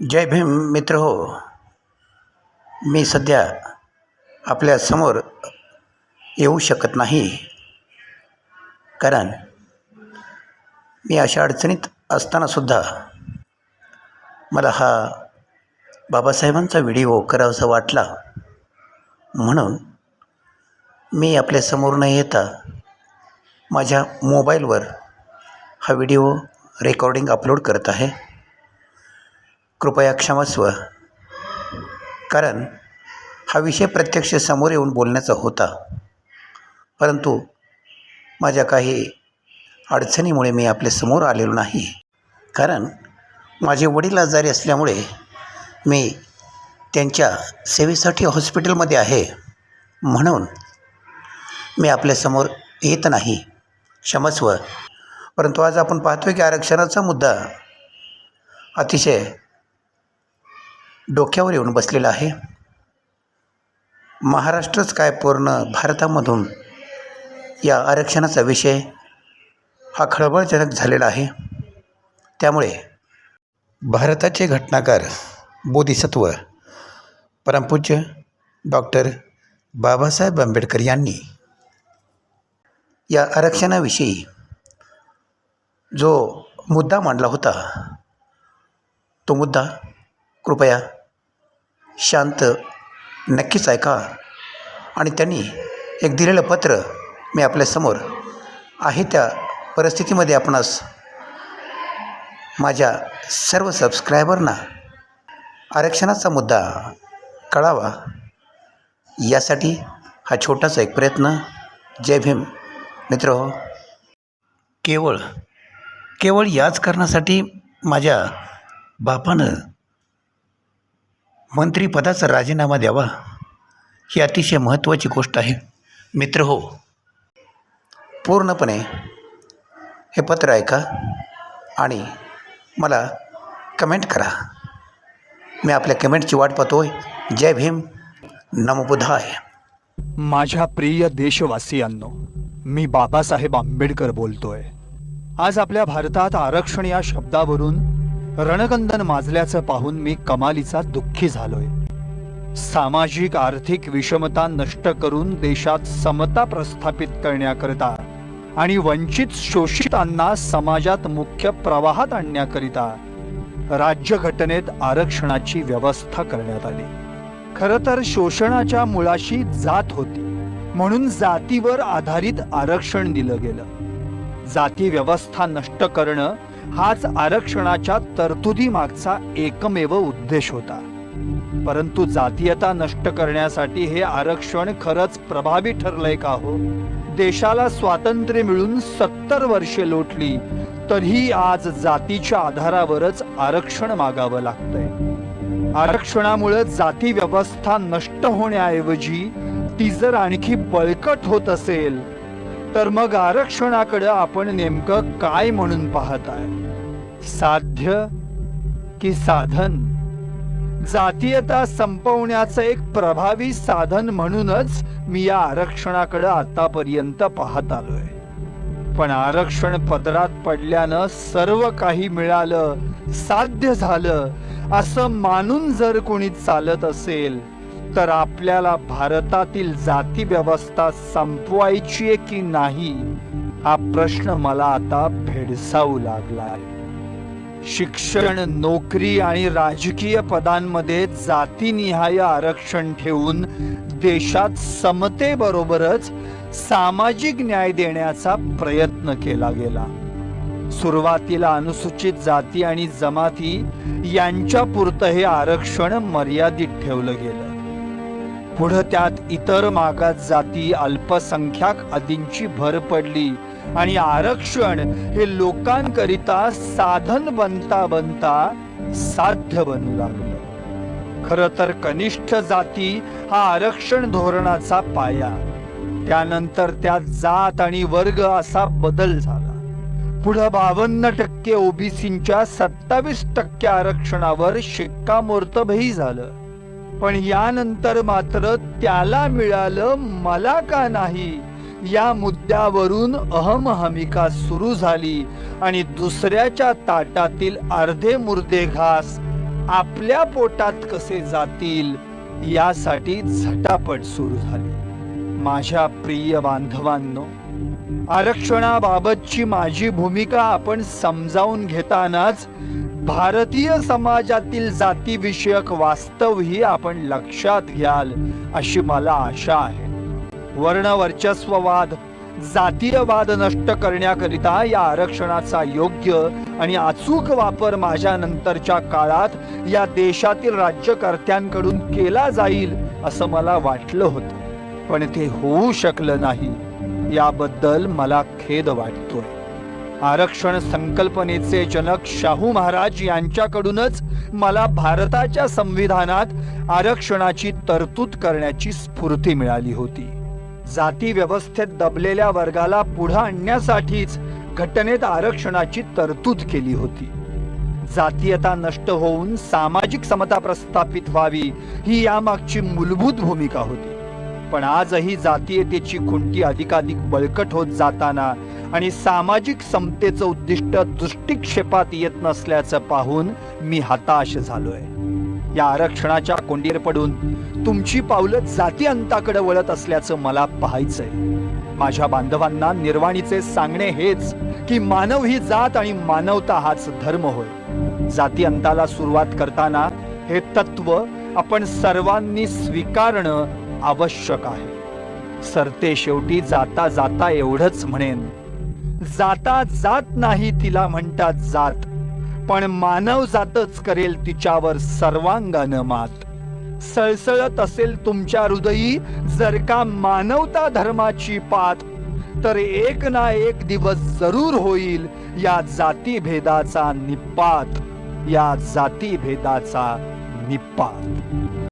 जय भीम मित्र हो. मी सध्या आपल्यासमोर येऊ शकत नाही. कारण मी अशा अडचणीत असतानासुद्धा मला हा बाबासाहेबांचा व्हिडिओ करावासा वाटला. म्हणून मी आपल्यासमोर न येता माझ्या मोबाईलवर हा व्हिडिओ रेकॉर्डिंग अपलोड करत आहे. कृपया क्षमस्व. कारण हा विषय प्रत्यक्ष समोर येऊन बोलण्याचा होता. परंतु माझ्या काही अडचणीमुळे मी आपल्यासमोर आलेलो नाही. कारण माझे वडील आजारी असल्यामुळे मी त्यांच्या सेवेसाठी हॉस्पिटलमध्ये आहे. म्हणून मी आपल्यासमोर येत नाही. क्षमस्व. परंतु आज आपण पाहतोय की आरक्षणाचा मुद्दा अतिशय डोक्यावर येऊन बसलेला आहे. महाराष्ट्रच काय पूर्ण भारतामधून या आरक्षणाचा विषय हा खळबळजनक झालेला आहे. त्यामुळे भारताचे घटनाकार बोधिसत्व परमपूज्य डॉक्टर बाबासाहेब आंबेडकर यांनी या आरक्षणाविषयी जो मुद्दा मांडला होता तो मुद्दा कृपया शांत नक्कीच ऐका. आणि त्यांनी एक दिलेलं पत्र मी आपल्यासमोर आहे त्या परिस्थितीमध्ये आपणास माझ्या सर्व सबस्क्रायबरना आरक्षणाचा मुद्दा कळावा. यासाठी हा छोटासा एक प्रयत्न. जय भीम. मित्र हो. केवळ केवळ याच कारणासाठी माझ्या बापानं मंत्रीपदाचा राजीनामा द्यावा ही अतिशय महत्त्वाची गोष्ट आहे. मित्र हो पूर्णपणे हे पत्र ऐका आणि मला कमेंट करा. मी आपल्या कमेंटची वाट पाहतोय. जय भीम. नमबुधाय माझ्या प्रिय देशवासियांनो मी बाबासाहेब आंबेडकर बोलतोय. आज आपल्या भारतात आरक्षण या शब्दावरून रणकंदन माजल्याचं पाहून मी कमालीचा दुःखी झालोय. सामाजिक आर्थिक विषमता नष्ट करून देशात समता प्रस्थापित करण्याकरिता आणि वंचित शोषितांना समाजात मुख्य प्रवाहात आणण्याकरिता राज्यघटनेत आरक्षणाची व्यवस्था करण्यात आली. खर तर शोषणाच्या मुळाशी जात होती म्हणून जातीवर आधारित आरक्षण दिलं गेलं. जाती व्यवस्था नष्ट करणं हाच आरक्षणाच्या तरतुदी मागचा एकमेव उद्देश होता. परंतु जातीयता नष्ट करण्यासाठी हे आरक्षण खरंच प्रभावी ठरलंय का हो? देशाला स्वातंत्र्य मिळून सत्तर वर्षे लोटली तरीही आज जातीच्या आधारावरच आरक्षण मागावं लागतंय. आरक्षणामुळे जाती व्यवस्था नष्ट होण्याऐवजी ती जर आणखी बळकट होत असेल तर मग आरक्षणाकडे आपण नेमकं काय म्हणून पाहत आहे? साध्य की साधन? जातीयता संपवण्याचं एक प्रभावी साधन म्हणूनच मी या आरक्षणाकडे आतापर्यंत पाहत आलोय. पण आरक्षण पदरात पडल्यानं सर्व काही मिळालं साध्य झालं असं मानून जर कोणी चालत असेल तर आपल्याला भारतातील जाती व्यवस्था संपवायची आहे की नाही हा प्रश्न मला आता भेडसावू लागला आहे. शिक्षण नोकरी आणि राजकीय पदांमध्ये जातीनिहाय आरक्षण ठेवून देशात समतेबरोबरच सामाजिक न्याय देण्याचा प्रयत्न केला गेला. सुरुवातीला अनुसूचित जाती आणि जमाती यांच्या पुरतं हे आरक्षण मर्यादित ठेवलं गेलं. पुढं त्यात इतर मागास जाती अल्पसंख्याक आदींची भर पडली. आणि आरक्षण हे लोकांकरिता साधन बनता बनता साध्य बनू लागलं. खर तर कनिष्ठ जाती हा आरक्षण धोरणाचा पाया. त्यानंतर त्यात जात आणि वर्ग असा बदल झाला. पुढे बावन्न टक्के ओबीसींच्या सत्तावीस टक्के आरक्षणावर शिक्कामोर्तबही झालं. पण यानंतर मात्र त्याला मिळालं मला का नाही? या मुद्द्यावरून अहमहमिका सुरू झाली आणि दुसऱ्याच्या ताटातील अर्धे मुर्दे घास आपल्या पोटात कसे जातील यासाठी झटापट सुरू झाली. माझ्या प्रिय बांधवांनो आरक्षणाबाबतची माझी भूमिका आपण समजावून घेतानाच भारतीय समाजातील जातीविषयक वास्तवही आपण लक्षात घ्याल अशी मला आशा आहे. वर्णवर्चस्ववाद जातीयवाद नष्ट करण्याकरिता या आरक्षणाचा योग्य आणि अचूक वापर माझ्या नंतरच्या काळात या देशातील राज्यकर्त्यांकडून केला जाईल असं मला वाटलं होतं. पण ते होऊ शकलं नाही. याबद्दल मला खेद वाटतोय. आरक्षण संकल्पनेचे जनक शाहू महाराज यांच्याकडूनच मला भारताच्या संविधानात आरक्षणाची तरतूद करण्याची स्फूर्ती मिळाली होती. जाती व्यवस्थेत दबलेल्या वर्गाला पुढे आणण्यासाठीच घटनेत आरक्षणाची तरतूद केली होती. जातीयता नष्ट होऊन सामाजिक समता प्रस्थापित व्हावी ही यामागची मूलभूत भूमिका होती. पण आजही जातीयतेची खुंटी अधिकाधिक बळकट होत जाताना आणि सामाजिक समतेचं उद्दिष्ट दृष्टिक्षेपात येत नसल्याचं पाहून मी हताश झालोय. या आरक्षणाच्या कोंडीर पडून तुमची पावलं जाती अंताकडे वळत असल्याचं मला पाहायचंय. माझ्या बांधवांना निर्वाणीचे सांगणे हेच की मानव ही जात आणि मानवता हाच धर्म होय. जाती अंताला सुरुवात करताना हे तत्व आपण सर्वांनी स्वीकारणं आवश्यक आहे. सरते शेवटी जाता जाता एवढंच म्हणेन. जाता जात नाही तिला म्हणतात जात पण मानव जातच करेल तिच्यावर सर्वांगानं मात. सळसळत असेल तुमच्या हृदयी जर का मानवता धर्माची पात तर एक ना एक दिवस जरूर होईल या जातीभेदाचा निपात या जातीभेदाचा निपात.